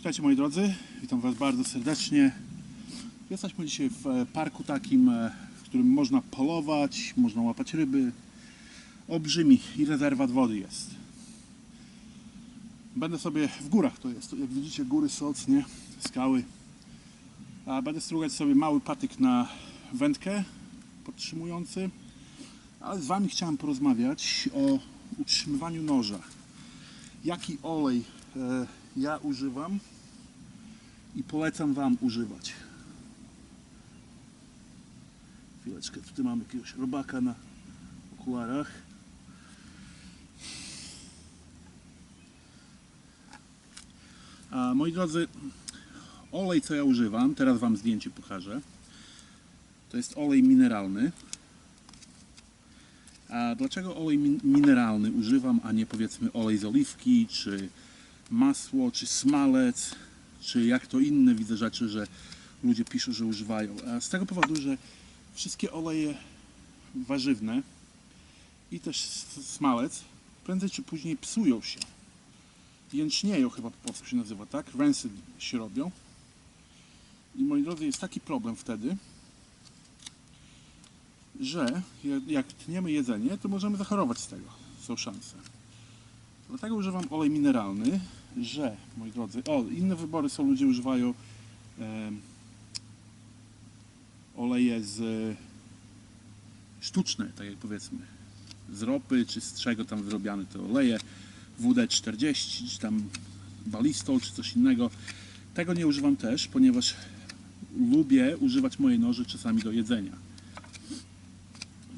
Witajcie moi drodzy, witam Was bardzo serdecznie. Jesteśmy dzisiaj w e, parku takim, e, w którym można polować, można łapać ryby. Olbrzymi i rezerwat wody jest. Będę sobie w górach to jest, jak widzicie góry socnie, skały. A będę strugać sobie mały patyk na wędkę podtrzymujący. Ale z Wami chciałem porozmawiać o utrzymywaniu noża. Jaki olej e, ja używam i polecam Wam używać. Chwileczkę, tutaj mamy jakiegoś robaka na okularach. A moi drodzy, olej co ja używam, teraz Wam zdjęcie pokażę. To jest olej mineralny. A dlaczego olej min- mineralny używam, a nie powiedzmy olej z oliwki, czy masło, czy smalec, czy jak to inne widzę rzeczy, że ludzie piszą, że używają. Z tego powodu, że wszystkie oleje warzywne i też smalec prędzej czy później psują się. Jęcznieją chyba po polsku się nazywa, tak? Rancid się robią. I moi drodzy, jest taki problem wtedy, że jak tniemy jedzenie, to możemy zachorować z tego. Są szanse. Dlatego używam olej mineralny, że, moi drodzy, o, inne wybory są, ludzie używają em, oleje z sztuczne, tak jak powiedzmy, z ropy, czy z czego tam wyrobiane te oleje, WD-40, czy tam balistol, czy coś innego. Tego nie używam też, ponieważ lubię używać moje noże czasami do jedzenia.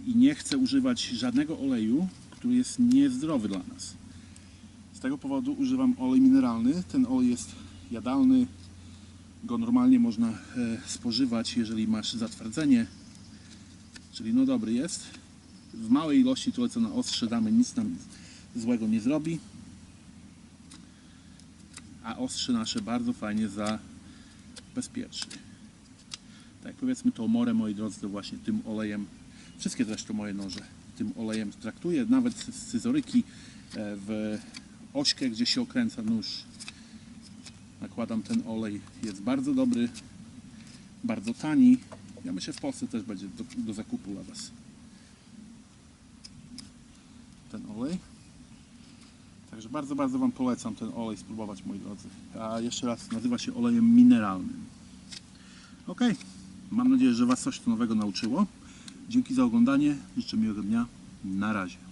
I nie chcę używać żadnego oleju, który jest niezdrowy dla nas. Tego powodu używam olej mineralny. Ten olej jest jadalny. Go normalnie można e, spożywać, jeżeli masz zatwardzenie. Czyli no dobry jest. W małej ilości tyle co na ostrze damy, nic nam złego nie zrobi. A ostrze nasze bardzo fajnie zabezpieczy. Tak powiedzmy tą morę, moi drodzy, to właśnie tym olejem, wszystkie zresztą moje noże, tym olejem traktuję. Nawet scyzoryki e, w ośkę, gdzie się okręca nóż. Nakładam ten olej. Jest bardzo dobry, bardzo tani. Ja myślę w Polsce też będzie do, do zakupu dla Was. Ten olej. Także bardzo, bardzo Wam polecam ten olej spróbować, moi drodzy. A jeszcze raz, nazywa się olejem mineralnym. Ok, mam nadzieję, że Was coś nowego nauczyło. Dzięki za oglądanie. Życzę miłego dnia. Na razie.